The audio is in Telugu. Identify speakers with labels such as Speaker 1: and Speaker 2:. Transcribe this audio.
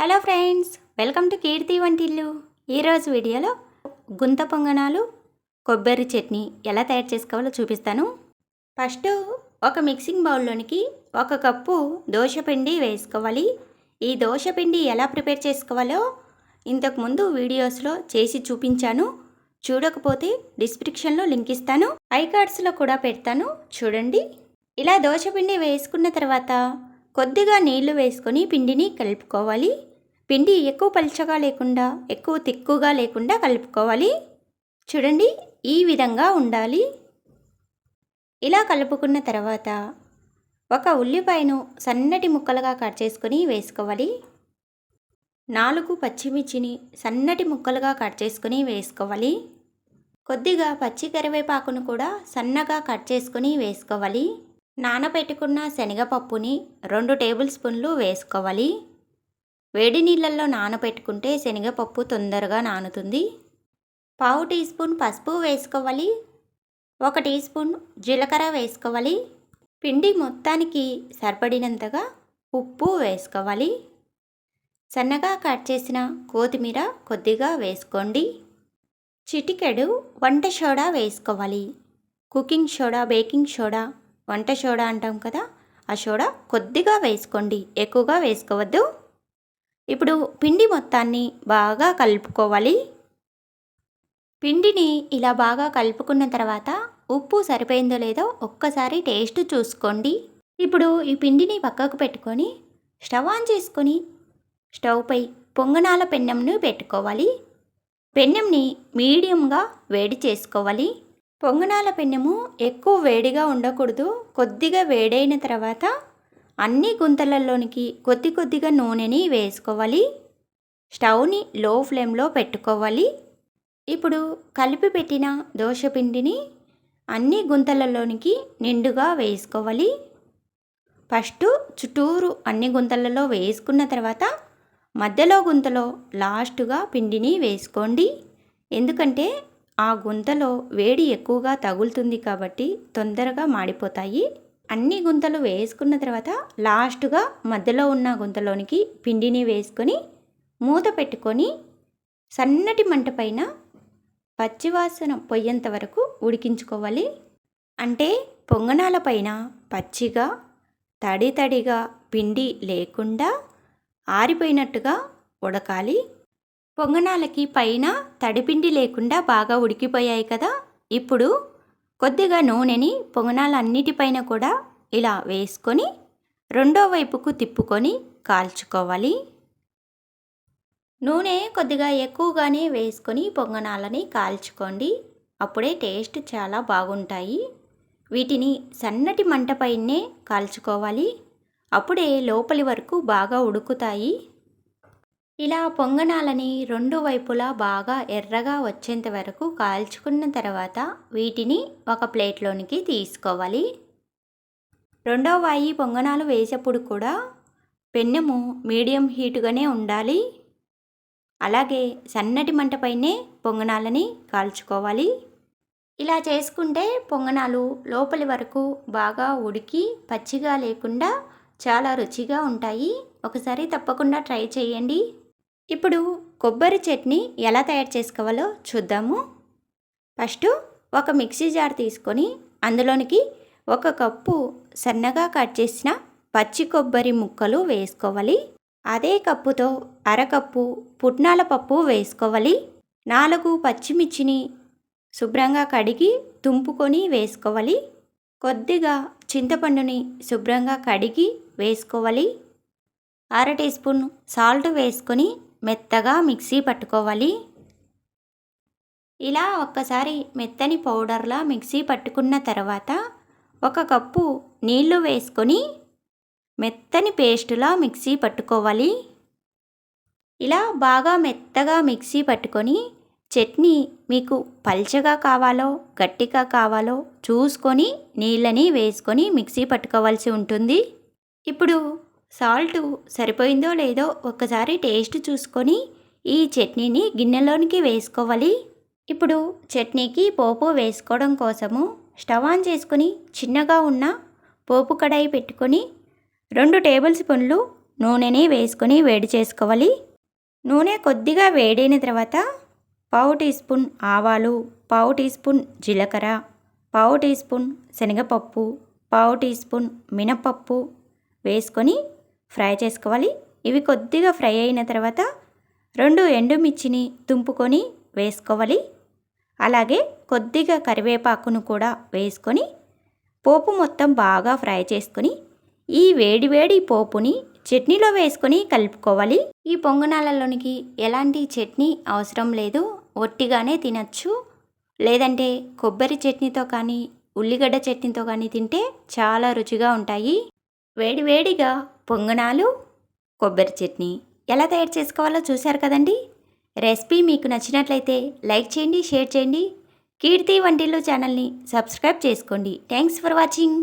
Speaker 1: Hello friends welcome to Keerthi Vantillu. ఈరోజు వీడియోలో గుంత పొంగనాలు కొబ్బరి చట్నీ ఎలా తయారు చేసుకోవాలో చూపిస్తాను. ఫస్ట్ ఒక మిక్సింగ్ బౌల్లోనికి ఒక కప్పు దోశపిండి వేసుకోవాలి. ఈ దోశపిండి ఎలా ప్రిపేర్ చేసుకోవాలో ఇంతకుముందు వీడియోస్లో చేసి చూపించాను. చూడకపోతే డిస్క్రిప్షన్లో లింక్ ఇస్తాను. ఐ కార్డ్స్లో కూడా పెడతాను. చూడండి. ఇలా దోశపిండి వేసుకున్న తర్వాత కొద్దిగా నీళ్ళు వేసుకొని పిండిని కలుపుకోవాలి. పిండి ఎక్కువ పలుచగా లేకుండా ఎక్కువ తిక్కుగా లేకుండా కలుపుకోవాలి. చూడండి ఈ విధంగా ఉండాలి. ఇలా కలుపుకున్న తర్వాత ఒక ఉల్లిపాయను సన్నటి ముక్కలుగా కట్ చేసుకొని వేసుకోవాలి. నాలుగు పచ్చిమిర్చిని సన్నటి ముక్కలుగా కట్ చేసుకొని వేసుకోవాలి. కొద్దిగా పచ్చి కరివేపాకును కూడా సన్నగా కట్ చేసుకొని వేసుకోవాలి. నానబెట్టుకున్న శనగపప్పుని రెండు టేబుల్ స్పూన్లు వేసుకోవాలి. వేడి నీళ్ళల్లో నానబెట్టుకుంటే శనగపప్పు తొందరగా నానుతుంది. పావు టీ స్పూన్ పసుపు వేసుకోవాలి. ఒక టీ స్పూన్ జీలకర్ర వేసుకోవాలి. పిండి మొత్తానికి సరిపడినంతగా ఉప్పు వేసుకోవాలి. సన్నగా కట్ చేసిన కొత్తిమీర కొద్దిగా వేసుకోండి. చిటికెడు వంట సోడా వేసుకోవాలి. కుకింగ్ సోడా బేకింగ్ సోడా వంట సోడా అంటాం కదా ఆ సోడా కొద్దిగా వేసుకోండి. ఎక్కువగా వేసుకోవద్దు. ఇప్పుడు పిండి మొత్తాన్ని బాగా కలుపుకోవాలి. పిండిని ఇలా బాగా కలుపుకున్న తర్వాత ఉప్పు సరిపోయిందో లేదో ఒక్కసారి టేస్ట్ చూసుకోండి. ఇప్పుడు ఈ పిండిని పక్కకు పెట్టుకొని స్టవ్ ఆన్ చేసుకొని స్టవ్పై పొంగనాల పెన్నెంను పెట్టుకోవాలి. పెన్నెంని మీడియంగా వేడి చేసుకోవాలి. పొంగనాల పెన్నెము ఎక్కువ వేడిగా ఉండకూడదు. కొద్దిగా వేడైన తర్వాత అన్ని గుంతలలోనికి కొద్ది కొద్దిగా నూనెని వేసుకోవాలి. స్టవ్ని లో ఫ్లేమ్లో పెట్టుకోవాలి. ఇప్పుడు కలిపి పెట్టిన దోశపిండిని అన్ని గుంతలలోనికి నిండుగా వేసుకోవాలి. ఫస్ట్ చుట్టూరు అన్ని గుంతలలో వేసుకున్న తర్వాత మధ్యలో గుంతలో లాస్ట్గా పిండిని వేసుకోండి. ఎందుకంటే ఆ గుంతలో వేడి ఎక్కువగా తగులుతుంది కాబట్టి తొందరగా మాడిపోతాయి. అన్ని గుంతలు వేసుకున్న తర్వాత లాస్ట్గా మధ్యలో ఉన్న గుంతలోనికి పిండిని వేసుకొని మూత పెట్టుకొని సన్నటి మంట పైన పచ్చివాసన పొయ్యేంత వరకు ఉడికించుకోవాలి. అంటే పొంగనాల పైన పచ్చిగా తడి తడిగా పిండి లేకుండా ఆరిపోయినట్టుగా ఉడకాలి. పొంగనాలకి పైన తడిపిండి లేకుండా బాగా ఉడికిపోయాయి కదా. ఇప్పుడు కొద్దిగా నూనెని పొంగనాలన్నిటిపైన కూడా ఇలా వేసుకొని రెండో వైపుకు తిప్పుకొని కాల్చుకోవాలి. నూనె కొద్దిగా ఎక్కువగానే వేసుకొని పొంగనాలని కాల్చుకోండి. అప్పుడే టేస్ట్ చాలా బాగుంటాయి. వీటిని సన్నటి మంటపైనే కాల్చుకోవాలి. అప్పుడే లోపలి వరకు బాగా ఉడుకుతాయి. ఇలా పొంగనాలని రెండు వైపులా బాగా ఎర్రగా వచ్చేంత వరకు కాల్చుకున్న తర్వాత వీటిని ఒక ప్లేట్లోనికి తీసుకోవాలి. రెండో వాయి పొంగనాలు వేసేప్పుడు కూడా పెన్నెము మీడియం హీటుగానే ఉండాలి. అలాగే సన్నటి మంటపైనే పొంగనాలని కాల్చుకోవాలి. ఇలా చేసుకుంటే పొంగనాలు లోపలి వరకు బాగా ఉడికి పచ్చిగా లేకుండా చాలా రుచిగా ఉంటాయి. ఒకసారి తప్పకుండా ట్రై చేయండి. ఇప్పుడు కొబ్బరి చట్నీ ఎలా తయారు చేసుకోవాలో చూద్దాము. ఫస్ట్ ఒక మిక్సీ జార్ తీసుకొని అందులోనికి ఒక కప్పు సన్నగా కట్ చేసిన పచ్చి కొబ్బరి ముక్కలు వేసుకోవాలి. అదే కప్పుతో అరకప్పు పుట్నాల పప్పు వేసుకోవాలి. నాలుగు పచ్చిమిర్చిని శుభ్రంగా కడిగి తుంపుకొని వేసుకోవాలి. కొద్దిగా చింతపండుని శుభ్రంగా కడిగి వేసుకోవాలి. అర టీ స్పూన్ సాల్ట్ వేసుకొని మెత్తగా మిక్సీ పట్టుకోవాలి. ఇలా ఒక్కసారి మెత్తని పౌడర్లా మిక్సీ పట్టుకున్న తర్వాత ఒక కప్పు నీళ్ళు వేసుకొని మెత్తని పేస్టులా మిక్సీ పట్టుకోవాలి. ఇలా బాగా మెత్తగా మిక్సీ పట్టుకొని చట్నీ మీకు పల్చగా కావాలో గట్టిగా కావాలో చూసుకొని నీళ్ళని వేసుకొని మిక్సీ పట్టుకోవాల్సి ఉంటుంది. ఇప్పుడు సాల్ట్ సరిపోయిందో లేదో ఒక్కసారి టేస్ట్ చూసుకొని ఈ చట్నీని గిన్నెలోనికి వేసుకోవాలి. ఇప్పుడు చట్నీకి పోపు వేసుకోవడం కోసము స్టవ్ ఆన్ చేసుకొని చిన్నగా ఉన్న పోపు కడాయి పెట్టుకొని రెండు టేబుల్ స్పూన్లు నూనెని వేసుకొని వేడి చేసుకోవాలి. నూనె కొద్దిగా వేడైన తర్వాత పావు టీ స్పూన్ ఆవాలు పావు టీ స్పూన్ జీలకర్ర పావు టీ స్పూన్ శనగపప్పు పావు టీ స్పూన్ మినపప్పు వేసుకొని ఫ్రై చేసుకోవాలి. ఇవి కొద్దిగా ఫ్రై అయిన తర్వాత రెండు ఎండుమిర్చిని తుంపుకొని వేసుకోవాలి. అలాగే కొద్దిగా కరివేపాకును కూడా వేసుకొని పోపు మొత్తం బాగా ఫ్రై చేసుకొని ఈ వేడివేడి పోపుని చట్నీలో వేసుకొని కలుపుకోవాలి. ఈ పొంగనాలలోనికి ఎలాంటి చట్నీ అవసరం లేదు. ఒట్టిగానే తినచ్చు. లేదంటే కొబ్బరి చట్నీతో కానీ ఉల్లిగడ్డ చట్నీతో కానీ తింటే చాలా రుచిగా ఉంటాయి. వేడివేడిగా పొంగనాలు కొబ్బరి చట్నీ ఎలా తయారు చేసుకోవాలో చూశారు కదండి? రెసిపీ మీకు నచ్చినట్లయితే లైక్ చేయండి షేర్ చేయండి. కీర్తి వంటిల్లు ఛానల్ని సబ్స్క్రైబ్ చేసుకోండి. Thanks for watching.